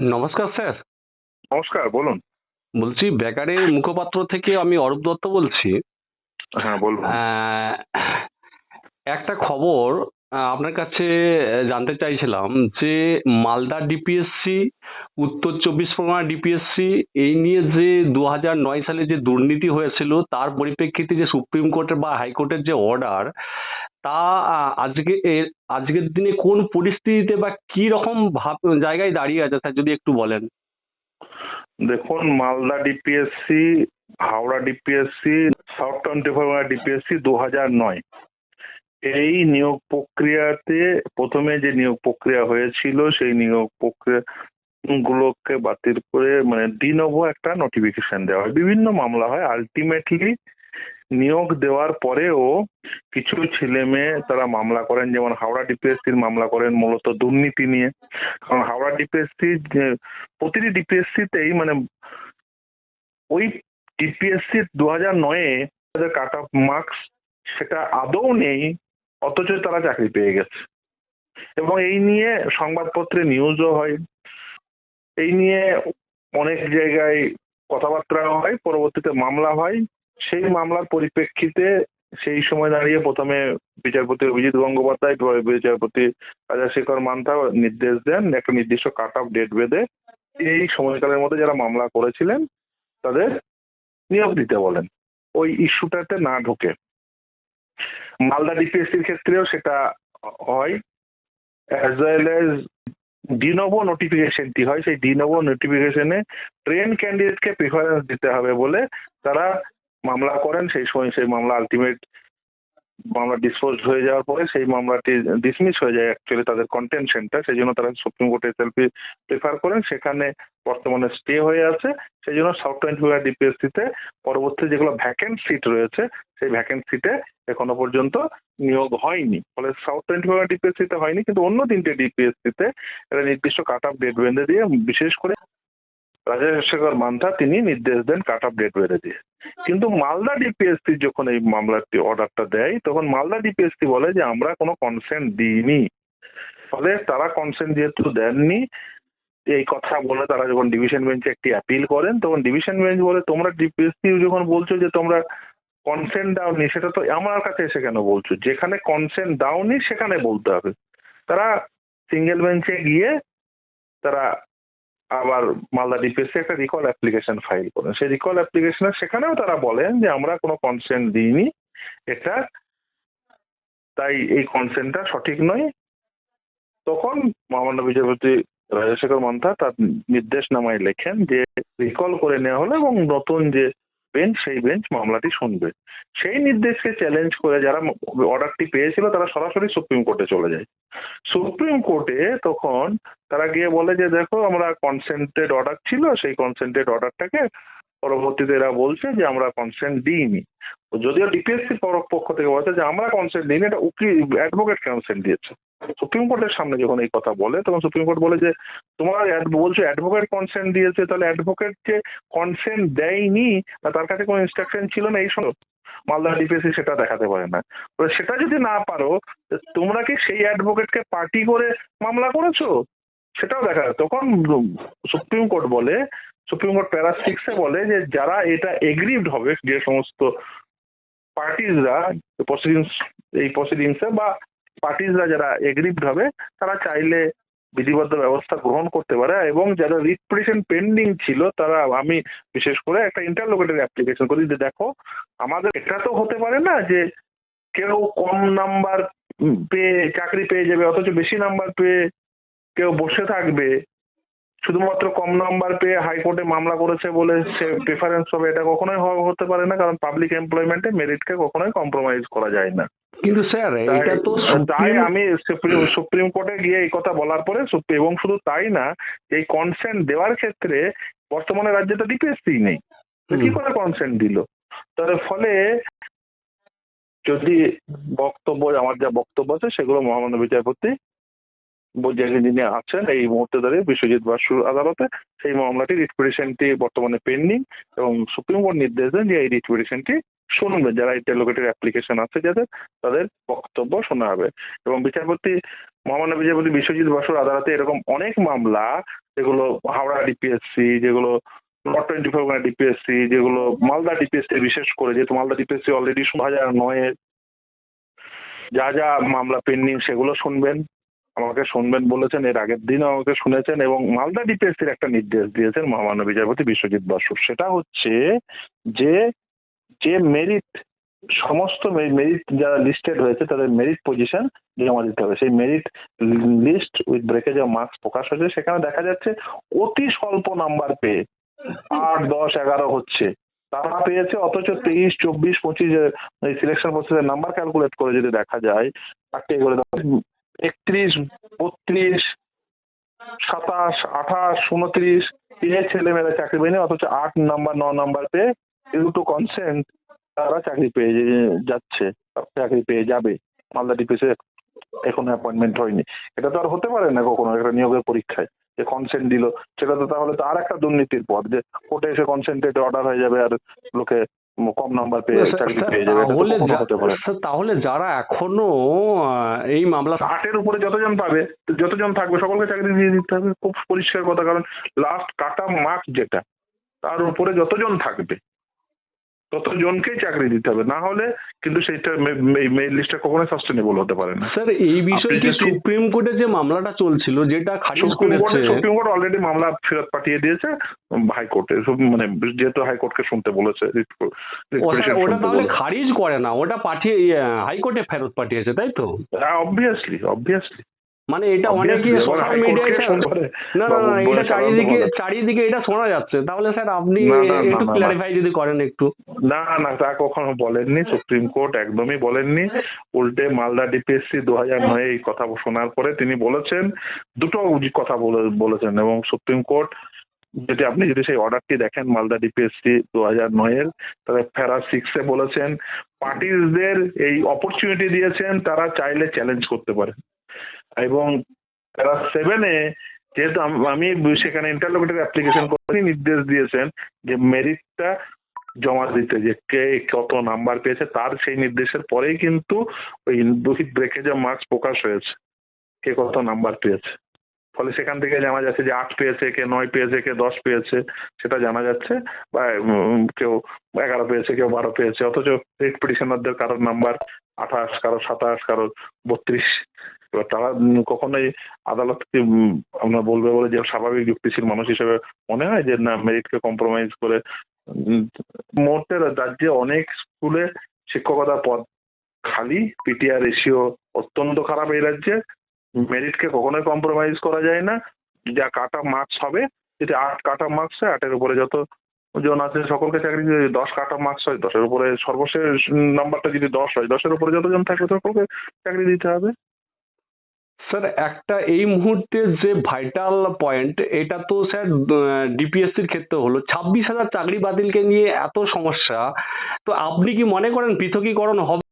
নমস্কার স্যার। নমস্কার বলুন। বলছি বেকারের মুখপাত্র থেকে আমি অরূপ দত্ত বলছি। হ্যাঁ বলুন। একটা খবর আপনার কাছে জানতে চাইছিলাম যে মালদা ডিপিএসসি উত্তর চব্বিশ পরগনা ডিপিএসসি এই নিয়ে যে দু হাজার নয় সালে যে দুর্নীতি হয়েছিল তার পরিপ্রেক্ষিতে যে সুপ্রিম কোর্টের বা হাইকোর্টের যে অর্ডার তা আজকে এর- আজকের দিনে কোন পরিস্থিতিতে বা কি রকম ভাব, জায়গায় দাঁড়িয়ে আছে স্যার, যদি একটু বলেন? দেখুন, Malda DPSC Howrah DPSC south twenty four DPSC দু হাজার নয়। এই নিয়োগ প্রক্রিয়াতে, প্রথমে যে নিয়োগ প্রক্রিয়া হয়েছিল, সেই নিয়োগ প্রক্রিয়া গুলোকে বাতিল করে মানে ডিনোভো একটা নোটিফিকেশন দেওয়া হয়। বিভিন্ন মামলা হয়। আলটিমেটলি নিয়োগ দেওয়ার পরেও কিছু ছেলে মেয়ে তারা মামলা করেন, যেমন হাওড়া ডিপিএসসির মামলা করেন মূলত দুর্নীতি নিয়ে। কারণ হাওড়া ডিপিএসসি প্রতিটি ডিপিএসসিতেই মানে ওই ডিপিএসসি দু হাজার নয়ে তাদের কাট অফ মার্কস, সেটা আদৌ নেই, অথচ তারা চাকরি পেয়ে গেছে। এবং এই নিয়ে সংবাদপত্রে নিউজও হয়। এই নিয়ে অনেক জায়গায় কথাবার্তা হয়, পরবর্তীতে মামলা হয়। সেই মামলার পরিপ্রেক্ষিতে সেই সময় দাঁড়িয়ে প্রথমে বিচারপতি অভিজিৎ গঙ্গোপাধ্যায় বিচারপতি রাজাশেখর মান্থা নির্দেশ দেন একটা নির্দিষ্ট কাট অফ ডেট বেঁধে এই সময়কালের মধ্যে যারা মামলা করেছিলেন তাদের নিয়োগ দিতে বলেন। ওই ইস্যুটাতে না ঢোকে। মালদা ডিপিএসসির ক্ষেত্রেও সেটা হয়। As well as de novo নোটিফিকেশনটি হয়। সেই ডিনোভো নোটিফিকেশনে ট্রেন ক্যান্ডিডেটকে প্রিফারেন্স দিতে হবে বলে তারা মামলা করেন, সেই সময় সেই মামলা আলটিমেট মামলা ডিসপোজ হয়ে যাওয়ার পরে সেই মামলাটি ডিসমিস হয়ে যায় অ্যাকচুয়ালি তাদের কন্টেনশনটা সেই জন্য তারা সুপ্রিম কোর্টে এসএলপি প্রেফার করেন। সেখানে বর্তমানে স্টে হয়ে আছে। সেই জন্য সাউথ টোয়েন্টি ফাইভ ডিপিএসসিতে পরবর্তী যেগুলো ভ্যাকেন্ট সিট রয়েছে, সেই ভ্যাকেন্ট সিটে এখনও পর্যন্ত নিয়োগ হয়নি। ফলে সাউথ টোয়েন্টি ফাইভ ডিপিএসসিতে হয়নি, কিন্তু অন্য তিনটে ডিপিএসসিতে একটা নির্দিষ্ট কাট অফ ডেট বেঁধে দিয়ে বিশেষ করে রাজশেখর মান্থা তিনি নির্দেশ দেন কাট অফ ডেট বেঁধে দিয়ে। কিন্তু মালদা ডিপিএসসি যখন এই মামলাটি অর্ডারটা দেয়, তখন মালদা ডিপিএসসি বলে যে, আমরা কোনো কনসেন্ট দিইনি। ফলে তারা কনসেন্ট যেহেতু দেননি, এই কথা বলে তারা যখন ডিভিশন বেঞ্চে একটি অ্যাপিল করেন, তখন ডিভিশন বেঞ্চ বলে, তোমরা ডিপিএসসি যখন বলছো যে, তোমরা কনসেন্ট দাওনি, সেটা তো আমার কাছে এসে কেন বলছো? যেখানে কনসেন্ট দাওনি, সেখানে বলতে হবে। তারা সিঙ্গেল বেঞ্চে গিয়ে তারা আবার মালদা ডিপিএসসি একটা রিকল অ্যাপ্লিকেশন ফাইল করেন। সেই রিকল অ্যাপ্লিকেশনে সেখানেও তারা বলেন যে আমরা কোনো কনসেন্ট দিইনি। এটা তাই এই কনসেন্টটা সঠিক নয়। তখন মহামান্য বিচারপতি রাজশেখর মন্থা তার নির্দেশনামায় লেখেন যে রিকল করে নেওয়া হলো এবং নতুন যে বেঞ্চ সেই বেঞ্চ মামলাটি শুনবে। সেই নির্দেশকে চ্যালেঞ্জ করে যারা অর্ডারটি পেয়েছিল, তারা সরাসরি সুপ্রিম কোর্টে চলে যায়। সুপ্রিম কোর্টে তখন তারা গিয়ে বলে যে, দেখো, আমরা কনসেন্টেড অর্ডার ছিল, সেই কনসেন্টেড অর্ডারটাকে পরবর্তীতে এরা বলছে যে আমরা কনসেন্ট দিইনি। যদিও ডিপিএসসি পক্ষ থেকে বলছে যে আমরা কনসেন্ট দিইনি, এটা উকিল অ্যাডভোকেট কনসেন্ট দিয়েছে। সুপ্রিম কোর্টের সামনে যখন এই কথা বলে, তখন সুপ্রিম কোর্ট বলে যে, তোমার বলছো অ্যাডভোকেট কনসেন্ট দিয়েছে, তাহলে অ্যাডভোকেট যে কনসেন্ট দেয়নি বা তার কাছে কোনো ইনস্ট্রাকশন ছিল না এই সময়। মালদা ডিপিএসসি সেটা দেখাতে পারে না। তো সেটা যদি না পারো তোমরা কি সেই অ্যাডভোকেটকে পার্টি করে মামলা করেছ? সেটাও দেখা। তখন সুপ্রিম কোর্ট বলে সুপ্রিম কোর্ট প্যারা সিক্সে বলে যে যারা এটা এগ্রিভড হবে, যে সমস্ত পার্টিজরা প্রসিডিংস এই প্রসিডিংসে বা পার্টিজরা যারা এগ্রিভড হবে, তারা চাইলে বিধিবদ্ধ ব্যবস্থা গ্রহণ করতে পারে এবং যারা রিপ্রেশন পেন্ডিং ছিল, তারা আমি বিশেষ করে একটা ইন্টারলোকেটের অ্যাপ্লিকেশন করি যে দেখো, আমাদের এটা তো হতে পারে না যে কেউ কম নাম্বার পেয়ে, চাকরি পেয়ে যাবে, অথচ বেশি নাম্বার পেয়ে কেউ বসে থাকবে। শুধুমাত্র কম নাম্বার পেয়ে হাইকোর্টে মামলা করেছে বলে সে প্রেফারেন্স হবে এটা কখনোই হতে পারে না কারণ পাবলিক এমপ্লয়মেন্টে মেরিটকে কখনোই কম্প্রোমাইজ করা যায় না। কিন্তু স্যার এটা তো তাই আমি সুপ্রিম কোর্টে গিয়ে এই কথা বলার পরে এবং শুধু তাই না এই কনসেন্ট দেওয়ার ক্ষেত্রে বর্তমানে রাজ্যে তো ডিপিএসসি নেই। কি করে কনসেন্ট দিল? তার ফলে যদি বক্তব্য আমার যা বক্তব্য আছে সেগুলো মহামান্য বিচারপতি যিনি আছেন এই মুহূর্তে দাঁড়িয়ে বিশ্বজিৎ বাসুর আদালতে। সেই মামলাটি রিট পিটিশনটি বর্তমানে পেন্ডিং এবং সুপ্রিম কোর্ট নির্দেশ দেন যে এই রিট পিটিশনটি শুনবেন যারা ইন্টারলোকেটের অ্যাপ্লিকেশন আছে যাদের, তাদের বক্তব্য শোনা হবে। এবং বিচারপতি, মহামান্য বিচারপতি বিশ্বজিৎ বসুর আদালতে এরকম অনেক মামলা, যেগুলো হাওড়া ডিপিএসসি যেগুলো নট টোয়েন্টি ফোর ডিপিএসসি যেগুলো মালদা ডিপিএসসি বিশেষ করে, যেহেতু মালদা ডিপিএসসি অলরেডি দু হাজার নয়ে যা যা মামলা পেন্ডিং সেগুলো শুনবেন। আমাকে শুনবেন বলেছেন, এর আগের দিনও আমাকে শুনেছেন এবং মালদা ডিপিএসসির একটা নির্দেশ দিয়েছেন মহামান্য বিচারপতি বিশ্বজিৎ বসু। সেটা হচ্ছে যে যে মেরিট সমস্ত মেরিট যারা লিস্টেড হয়েছে তাদের মেরিট পজিশন জমা দিতে হবে। সেই merit list with breakage of marks প্রকাশ হয়েছে। সেখানে দেখা যাচ্ছে অতি স্বল্প নাম্বার পেয়ে আট, দশ, এগারো হচ্ছে। তারা পেয়েছে অথচ তেইশ, চব্বিশ, পঁচিশ সিলেকশন প্রসেসের নাম্বার ক্যালকুলেট করে যদি দেখা যায় চারটে করে একত্রিশ, বত্রিশ, সাতাশ, আঠাশ, উনত্রিশ পেয়ে ছেলেমেয়েরা চাকরি পেয়ে অথচ আট নাম্বার, ন নাম্বার পেয়ে দুটো কনসেন্ট তারা চাকরি পেয়ে যাচ্ছে, চাকরি পেয়ে যাবে। মালদা ডিপিসে এখনও অ্যাপয়েন্টমেন্ট হয়নি। এটা তো আর হতে পারে না কখনো, একটা নিয়োগের পরীক্ষায়। যে কনসেন্ট দিল, সেটা তো তাহলে তো আর একটা দুর্নীতির পথ, যে কোর্টে এসে কনসেন্টেড অর্ডার হয়ে যাবে আর লোকে কম নাম্বার পেয়ে যাবে চাকরি পেয়ে যাবে তাহলে যারা এখনও এই মামলা ষাটের উপরে যতজন পাবে যতজন থাকবে সকলকে চাকরি দিয়ে দিতে হবে। খুব পরিষ্কার কথা কারণ লাস্ট কাটা মার্ক যেটা তার উপরে যতজন থাকবে ততজনকেই চাকরি দিতে হবে। না হলে কিন্তু সেইটা মেইল লিস্টটা কখনোই সাস্টেনেবল হতে পারে না। স্যার এই বিষয়ে কি সুপ্রিম কোর্টে যে মামলাটা চলছিল যেটা খারিজ করেছে? সুপ্রিম কোর্ট অলরেডি মামলা ফেরত পাঠিয়ে দিয়েছে হাইকোর্টে। মানে যেহেতু হাইকোর্টকে শুনতে বলেছে ওটা তাহলে খারিজ করে না ওটা পাঠিয়ে হাইকোর্টে ফেরত পাঠিয়েছে তাই তো? হ্যাঁ অবভিয়াসলি অবভিয়াসলি মানে এটা অনেকে সোশ্যাল মিডিয়ায় না না না এটা চারিদিকে চারিদিকে এটা শোনা যাচ্ছে। তাহলে স্যার আপনি একটু। ক্লারিফাই যদি করেন একটু। না না তা কখনো বলেননি সুপ্রিম কোর্ট একদমই বলেননি। উল্টে মালদা ডিপিএসসি দু হাজার নয় এই কথা শোনার পরে তিনি বলেছেন দুটো কথা বলে- বলেছেন এবং সুপ্রিম কোর্ট যদি আপনি যদি সেই অর্ডারটি দেখেন মালদা ডিপিএসসি দু হাজার নয়ের তাহলে ফেরা সিক্সে বলেছেন পার্টিসদের এই অপরচুনিটি দিয়েছেন তারা চাইলে চ্যালেঞ্জ করতে পারে। এবং ফেরা সেভেনে যেহেতু আমি সেখানে ইন্টারলোকেটের অ্যাপ্লিকেশন করে নির্দেশ দিয়েছেন যে মেরিটটা জমা দিতে, যে কে, কত নাম্বার পেয়েছে তার সেই নির্দেশের পরেই কিন্তু ওই উইথ ব্রেকেজ অফ মার্কস প্রকাশ হয়েছে, কে কত নাম্বার পেয়েছে। ফলে সেখান থেকে জানা যাচ্ছে যে আট পেয়েছে, কে নয় পেয়েছে, কে দশ পেয়েছে, সেটা জানা যাচ্ছে, বা কেউ এগারো পেয়েছে, কেউ বারো পেয়েছে, অথচ রেট পিটিশনারদের কারোর নাম্বার আঠাশ কারও সাতাশ কারও বত্রিশ এবার তারা কখনোই আদালতকে আমরা বলবে বলে যে স্বাভাবিক যুক্তিশীল মানুষ হিসেবে মনে হয় যে না মেরিটকে কম্প্রোমাইজ করে মুহূর্তে রাজ্যে অনেক স্কুলে শিক্ষকতা পদ খালি পিটিআর রেশিও অত্যন্ত খারাপ এই রাজ্যে মেরিটকে কখনোই কম্প্রোমাইজ করা যায় না, যা কাটা মার্কস হবে, যদি আট কাটা মার্কস হয়, আটের উপরে যত জন আছে সকলকে চাকরি দিয়ে দশ কাটা মার্কস হয়, দশের উপরে সর্বশেষ নাম্বারটা যদি দশ হয়, দশের উপরে যতজন থাকবে সকলকে চাকরি দিতে হবে। স্যার একটা এই মুহূর্তে যে ভাইটাল পয়েন্ট এটা তো স্যার ডিপিএসসির ক্ষেত্রে হলো। ছাব্বিশ হাজার চাকরি বাতিলকে নিয়ে এত সমস্যা। তো আপনি কি মনে করেন পৃথকীকরণ হবে?